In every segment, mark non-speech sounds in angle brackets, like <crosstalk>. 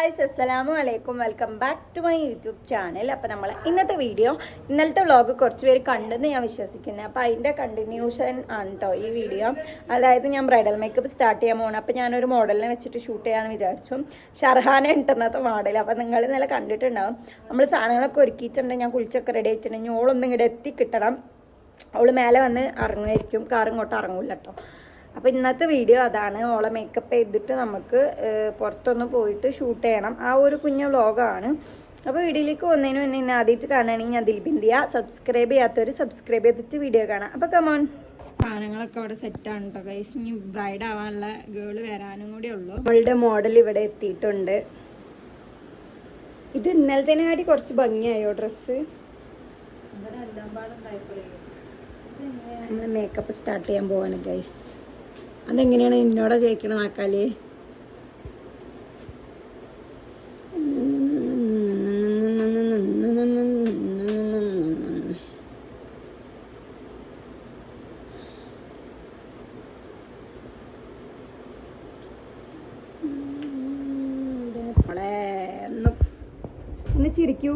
Guys അസ്സലാമു അലൈക്കും welcome back to my YouTube channel അപ്പോൾ നമ്മൾ ഇന്നത്തെ വീഡിയോ ഇന്നലത്തെ വ്ളോഗ് കുറച്ച് പേര് കണ്ടെന്ന് ഞാൻ വിശ്വസിക്കുന്നത് അപ്പോൾ അതിന്റെ കണ്ടിന്യൂഷൻ ആണ് കേട്ടോ ഈ വീഡിയോ അതായത് ഞാൻ ബ്രൈഡൽ മേക്കപ്പ് സ്റ്റാർട്ട് ചെയ്യാൻ പോകണം അപ്പോൾ ഞാനൊരു മോഡലിനെ വെച്ചിട്ട് ഷൂട്ട് ചെയ്യാമെന്ന് വിചാരിച്ചു. ഷർഹാന ഇട്ടുന്നത്തെ മോഡൽ അപ്പോൾ നിങ്ങൾ ഇന്നലെ കണ്ടിട്ടുണ്ടാവും. നമ്മൾ സാധനങ്ങളൊക്കെ ഒരുക്കിയിട്ടുണ്ട്. ഞാൻ കുളിച്ചൊക്കെ റെഡി ആയിട്ടുണ്ട്. ഞോളൊന്നും ഇങ്ങോട്ട് എത്തിക്കിട്ടണം. അവൾ മേലെ വന്ന് ഇറങ്ങുമായിരിക്കും കാർ ഇങ്ങോട്ട് ഇറങ്ങൂല കേട്ടോ അപ്പോൾ ഇന്നത്തെ വീഡിയോ അതാണ്. ഓളെ മേക്കപ്പ് ചെയ്തിട്ട് നമുക്ക് പുറത്തൊന്ന് പോയിട്ട് ഷൂട്ട് ചെയ്യണം. ആ ഒരു കുഞ്ഞു വ്ളോഗാണ് അപ്പോൾ വീഡിയോയിലേക്ക് വന്നതിന് മുന്നേ എന്നെ ആദ്യമായിട്ട് കാണുകയാണെങ്കിൽ ഞാൻ ദിൽബിന്ദിയ സബ്സ്ക്രൈബ് ചെയ്യാത്തവർ സബ്സ്ക്രൈബ് ചെയ്തിട്ട് വീഡിയോ കാണാം. അപ്പോൾ കമോൺ സാധനങ്ങളൊക്കെ അവിടെ സെറ്റാണ് കേട്ടോ കൈസ് ഇനി ബ്രൈഡ് ആവാനുള്ള ഗേൾ വരാനും കൂടി ഉള്ളൂ. അവളുടെ മോഡൽ ഇവിടെ എത്തിയിട്ടുണ്ട്. ഇത് ഇന്നലത്തേനെക്കാട്ടി കുറച്ച് ഭംഗിയായോ ഡ്രസ്സ് നമ്മൾ മേക്കപ്പ് സ്റ്റാർട്ട് ചെയ്യാൻ പോവാണ് ഗൈസ് അതെങ്ങനെയാണ് എന്നോടാ ചോദിക്കണ നാക്കാൽ? ചിരിക്കൂ.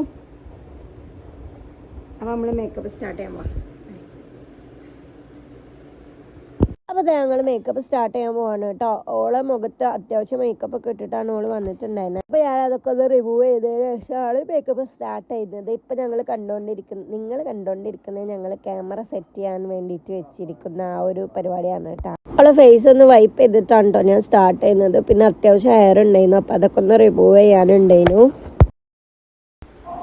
അപ്പൊ നമ്മൾ മേക്കപ്പ് സ്റ്റാർട്ട് ചെയ്യാൻ പോവാം. അപ്പോൾ ഞങ്ങൾ മേക്കപ്പ് സ്റ്റാർട്ട് ചെയ്യാൻ പോവാണ് കേട്ടോ ഓളെ മുഖത്ത് അത്യാവശ്യം മേക്കപ്പ് ഒക്കെ ഇട്ടിട്ടാണ് ഓൾ വന്നിട്ടുണ്ടായിരുന്നത് അപ്പോൾ ഞാൻ അതൊക്കെ ഒന്ന് റിമൂവ് ചെയ്തതിന് ശേഷം ആൾ മേക്കപ്പ് സ്റ്റാർട്ട് ചെയ്തത്. ഇപ്പം ഞങ്ങൾ കണ്ടുകൊണ്ടിരിക്കുന്നത് നിങ്ങൾ കണ്ടുകൊണ്ടിരിക്കുന്നത് ഞങ്ങൾ ക്യാമറ സെറ്റ് ചെയ്യാൻ വേണ്ടിയിട്ട് വെച്ചിരിക്കുന്ന ആ ഒരു പരിപാടിയാണ് കേട്ടോ അവളെ ഫേസ് ഒന്ന് വൈപ്പ് ചെയ്തിട്ടാണ് കേട്ടോ ഞാൻ സ്റ്റാർട്ട് ചെയ്യുന്നത്. പിന്നെ അത്യാവശ്യം ഹെയർ ഉണ്ടായിരുന്നു. അപ്പോൾ അതൊക്കെ ഒന്ന് റിമൂവ് ചെയ്യാനുണ്ടായിരുന്നു.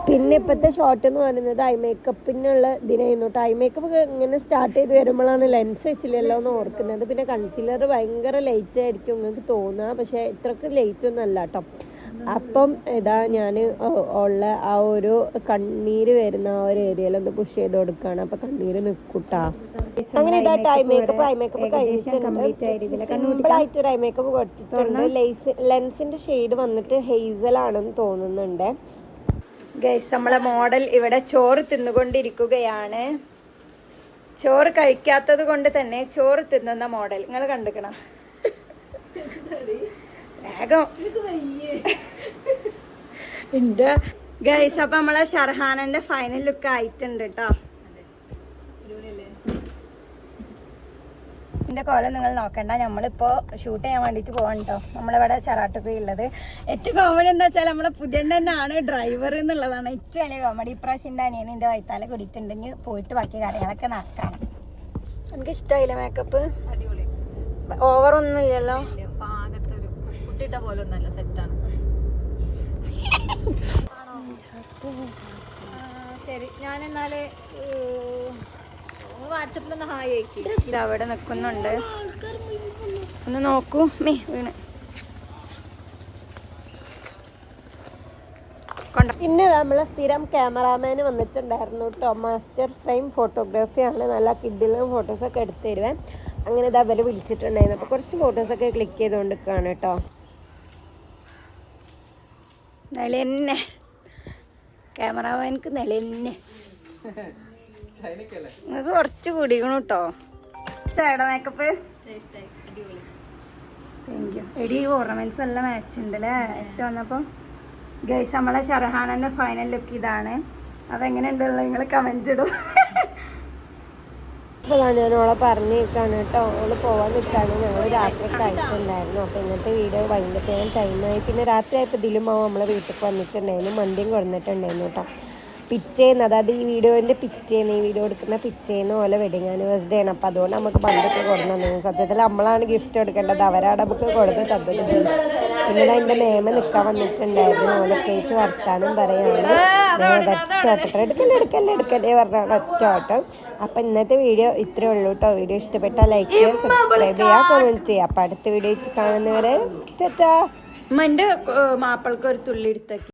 പിന്നെ ഇപ്പോഴത്തെ ഷോർട്ട് എന്ന് പറയുന്നത് ഐ മേക്കപ്പിനുള്ള ഇതിനായിരുന്നു കേട്ടോ ഐ മേക്കപ്പ് ഇങ്ങനെ സ്റ്റാർട്ട് ചെയ്ത് വരുമ്പോഴാണ് ലെൻസ് വെച്ചില്ലല്ലോ എന്ന് ഓർക്കുന്നത്. പിന്നെ കൺസീലർ ഭയങ്കര ലൈറ്റ് ആയിരിക്കും നിങ്ങൾക്ക് തോന്നുക പക്ഷേ ഇത്രക്ക് ലൈറ്റ് ഒന്നും അല്ല കേട്ടോ അപ്പം ഇതാ ഞാൻ ഉള്ള ആ ഒരു കണ്ണീര് വരുന്ന ആ ഒരു ഏരിയയിലൊന്ന് പുഷ് ചെയ്ത് കൊടുക്കുകയാണ് അപ്പൊ കണ്ണീര് നിൽക്കൂട്ടാ അങ്ങനെ ഇതായിട്ട് ഐ മേക്കപ്പ് ഐ മേക്കപ്പ് കഴിഞ്ഞിട്ടുണ്ട്. ഒരു ഐ മേക്കപ്പ് കൊടുത്തിട്ടുണ്ട്. ലെൻസിന്റെ ഷെയ്ഡ് വന്നിട്ട് ഹെയ്സൽ ആണെന്ന് തോന്നുന്നുണ്ട്. ഗൈസ് നമ്മളെ മോഡൽ ഇവിടെ ചോറ് തിന്നുകൊണ്ടിരിക്കുകയാണ്. ചോറ് കഴിക്കാത്തത് കൊണ്ട് തന്നെ ചോറ് തിന്നുന്ന മോഡൽ നിങ്ങൾ കണ്ടുക്കണം? വേഗം. ഉണ്ട് ഗൈസ് അപ്പൊ നമ്മളെ ഷർഹാനന്റെ ഫൈനൽ ലുക്ക് ആയിട്ടുണ്ട് കേട്ടോ എന്റെ കോലം നിങ്ങൾ നോക്കണ്ട. നമ്മളിപ്പോ ഷൂട്ട് ചെയ്യാൻ വേണ്ടിട്ട് പോവാണ് കേട്ടോ നമ്മളിവിടെ ചെറാട്ടുകുഴി ഉള്ളത്. ഏറ്റവും കോമഡി എന്താ വെച്ചാൽ നമ്മളെ പുതിയ തന്നെയാണ് ഡ്രൈവർ എന്നുള്ളതാണ്. ഏറ്റവും വലിയ കോമഡി ഇപ്രാവശ്യം എന്റെ അനിയൻ എന്റെ വൈത്താലെ കുടിയിട്ടുണ്ടെങ്കിൽ പോയിട്ട് ബാക്കി കാര്യങ്ങളൊക്കെ നടക്കാം എനിക്ക് ഇഷ്ടമായില്ല മേക്കപ്പ് അടിപൊളി ഓവർ ഒന്നും ഇല്ലല്ലോ. പാകത്തൊരു കുട്ടിയിട്ട പോലെ ഒന്നല്ല സെറ്റാണ് <laughs> ശരി. ഞാൻ ഹായ് അയക്കി അവിടെ നിൽക്കുന്നുണ്ട് ഒന്ന് നോക്കൂ മേ വീണ്. കൊണ്ട? പിന്നെ നമ്മളെ സ്ഥിരം ക്യാമറാമാന് വന്നിട്ടുണ്ടായിരുന്നു കേട്ടോ മാസ്റ്റർ ഫ്രെയിം ഫോട്ടോഗ്രാഫിയാണ് നല്ല കിഡിലും ഫോട്ടോസൊക്കെ എടുത്തു തരുവേ അങ്ങനെ ഇത് അവർ വിളിച്ചിട്ടുണ്ടായിരുന്നു. അപ്പോൾ കുറച്ച് ഫോട്ടോസൊക്കെ ക്ലിക്ക് ചെയ്തുകൊണ്ട് നിൽക്കുകയാണ് കേട്ടോ നിലന്നെ ക്യാമറാമാൻക്ക് നിളന്നെ <laughs> നിങ്ങൾക്ക് കുറച്ച് കുടിക്കണം കേട്ടോ ചേട്ടാ മേക്കപ്പ് അടിപൊളി. താങ്ക് യു എടി ഓർണമെന്റ്സ് എല്ലാം മാച്ച് ഉണ്ട് അല്ലേ ഏറ്റവും വന്നപ്പോൾ ഗൈസ് നമ്മളെ ഷർഹാനന്റെ ഫൈനൽ ലുക്ക് ഇതാണ്. അതെങ്ങനെയുണ്ടല്ലോ നിങ്ങൾ കമന്റ് ഇടും. അപ്പോൾ ഞാൻ ഓളെ പറഞ്ഞേക്കാണ് കേട്ടോ ഓൾ പോവാൻ നിൽക്കാണ് ഞങ്ങൾ രാത്രി കഴിച്ചിട്ടുണ്ടായിരുന്നു അപ്പോൾ ഇന്നത്തെ വീഡിയോ വൈകുന്നേരം ചെയ്യാൻ ടൈമായി പിന്നെ രാത്രി ആയപ്പോൾ ഇതിലും ആവും നമ്മളെ വീട്ടിൽ വന്നിട്ടുണ്ടായിരുന്നു. മന്തിയും കൊടുത്തിട്ടുണ്ടായിരുന്നു കേട്ടോ പിറ്റേന്ന് അതായത് ഈ വീഡിയോന്റെ പിറ്റേന്ന് ഈ വീഡിയോ എടുക്കുന്ന പിറ്റേന്ന് പോലെ വെഡിങ് ആനിവേഴ്സറി ആണ്. അപ്പോൾ അതുകൊണ്ട് നമുക്ക് പണ്ടൊക്കെ കൊടുത്തു തന്നെ. സത്യത്തിൽ നമ്മളാണ് ഗിഫ്റ്റ് എടുക്കേണ്ടത്. അവരാണ് നമുക്ക് കൊടുത്ത് തന്നത് പിന്നെ അതിന്റെ മേമ നിൽക്കാൻ വന്നിട്ടുണ്ടായിരുന്നു. ഓലെ കേറ്റ് വർത്താനം പറയാണ്. ഒറ്റോട്ടം എടുക്കല്ലേ എടുക്കല്ലേ എടുക്കല്ലേ പറഞ്ഞാണ് ഒറ്റോട്ടം അപ്പം ഇന്നത്തെ വീഡിയോ ഇത്രയേ ഉള്ളൂ കേട്ടോ വീഡിയോ ഇഷ്ടപ്പെട്ടാൽ ലൈക്ക് ചെയ്യുക സബ്സ്ക്രൈബ് ചെയ്യുക കമന്റ് ചെയ്യുക അപ്പം അടുത്ത വീഡിയോ കാണുന്നവരെ ചേച്ചാ എന്റെ മാപ്പിൾക്ക് ഒരു തുള്ളി എടുത്തേക്ക്.